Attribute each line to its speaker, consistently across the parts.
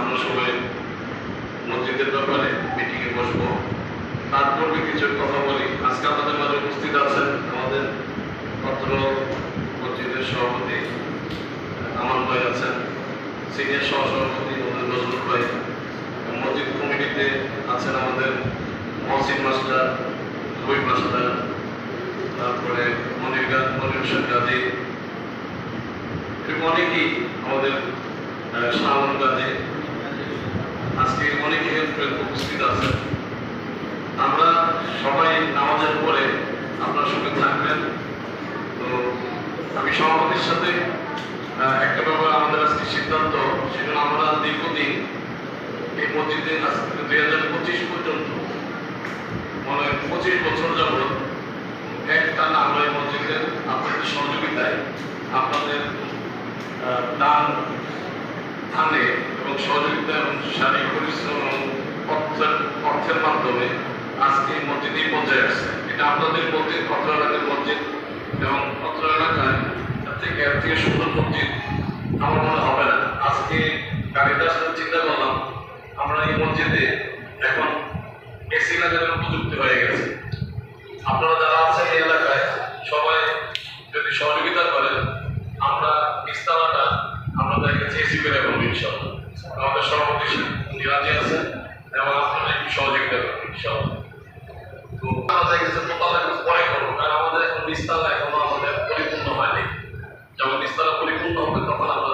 Speaker 1: আমরা সবাই মসজিদের ব্যাপারে মিটিংয়ে বসবো। তারপরে কিছু কথা বলি। আজকে আমাদের মাঝে উপস্থিত আছেন আমাদের পত্র মসজিদের সভাপতি, আমার ভাই আছেন সিনিয়র সহসভাপতি আমাদের নজরুল ভাই। মসজিদ কমিটিতে আছেন আমাদের মহসিন মাস্টার, রবি মাস্টার, তারপরে মনির মনির হোসেন গাজী। অনেকেই আমাদের শ্রাবণ আজকে অনেকে উপস্থিত আছেন। আমরা সবাই নামাজের পরে আপনার সঙ্গে থাকবেন। তো আমি সভাপতির সাথে একটা ব্যাপার আমাদের আজকে সিদ্ধান্ত, সেটা আমরা দীর্ঘদিন এই মসজিদে দুই হাজার পঁচিশ পর্যন্ত মানে পঁচিশ বছর যাবত একটা আমরা এই মসজিদের আপনাদের সহযোগিতায় আপনাদের দান, ধানে এবং সহযোগিতা এবং শারীরিক পরিশ্রম এবং অর্থের মাধ্যমে আজকে এই মসজিদ এই পর্যায়ে আসছে। এটা আপনাদের মসজিদ অত্র এলাকার মসজিদ এবং অত্র এলাকায় তার থেকে এর থেকে সুন্দর মসজিদ আমার মনে হবে না। আজকে গাড়িটা আসলে চিন্তা করলাম, আমরা এই মসজিদে এখন এসি লাগানোর উপযুক্ত হয়ে গেছে। আপনারা যারা আছেন এই এলাকায়, সবাই যদি সহযোগিতা করেন, আমরা বিস্তারাটা আমরা কাছে এসি করে এবং ইনশাল্লাহ। আমাদের সভাপতি নিরাজি আছেন। এবং পরে করব কারণ আমাদের এখন বিস্তারা এখনও আমাদের পরিপূর্ণ হয়নি। যখন বিস্তারা পরিপূর্ণ হবে, তখন আমরা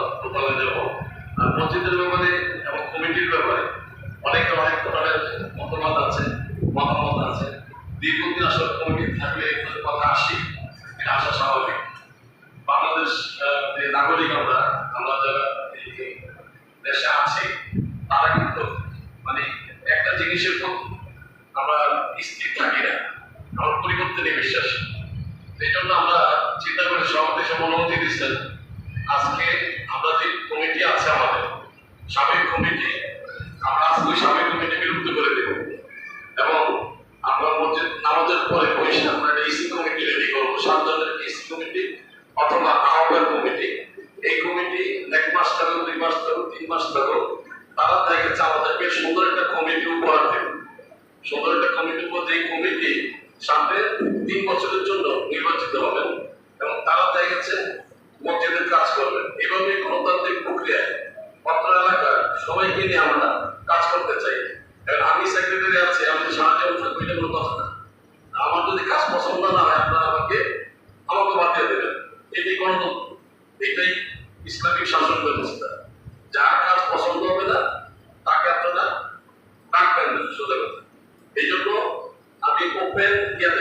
Speaker 1: আর মসজিদের ব্যাপারে এবং কমিটির ব্যাপারে অনেকে অনেক ধরনের মতামত আছে মতামত আছে দীর্ঘদিন আসলে কমিটি থাকলে এগুলোর কথা আসি এটা আসা স্বাভাবিক বাংলাদেশ আহ, যে নাগরিক আমরা আমরা যারা এই দেশে আছি তারা কিন্তু মানে একটা জিনিসের প্রতি আমরা স্থির থাকি না, আমরা পরিবর্তনে বিশ্বাসী। এই জন্য আমরা চিন্তা করে সভাপতি অনুমতি দিচ্ছেন, আজকে আমরা যে কমিটি আছে আমাদের, সাবেক কমিটি, আমরা আজকে ওই সাবেক কমিটি বিলুপ্ত করে দেব। এবং আমরা মসজিদ নামাজের পরে পয়সা আমরা ইসি কমিটি রেডি করব সাতজনের ইসি কমিটি অথবা আহ্বান কমিটি। এই কমিটি এক মাস থাকুক, দুই মাস থাকুক, তিন মাস থাকুক, তারা দেখেছে আমাদেরকে সুন্দর একটা সুন্দর একটা কমিটির মধ্যে এই কমিটি সামনে তিন বছরের জন্য নির্বাচিত হবেন এবং তারা দেখেছে মসজিদের কাজ করবেন এভাবে গণতান্ত্রিক প্রক্রিয়ায় পত্র এলাকার সবাইকে নিয়ে আমরা কাজ করতে চাই। এবং আমি সেক্রেটারি আছি, আমি সাহায্য অনুসারে দুইটা কোনো কথা না। আমার যদি কাজ পছন্দ না হয়, আপনারা আমাকে আমাকে বাদ দিয়ে দেবেন। এটাই গণতন্ত্র এটাই ইসলামিক শাসন ব্যবস্থা। যার কাজ পছন্দ হবে না, তাকে আপনারা রাখবেন সোজা কথা এই জন্য আমি ওপেন ইয়াতে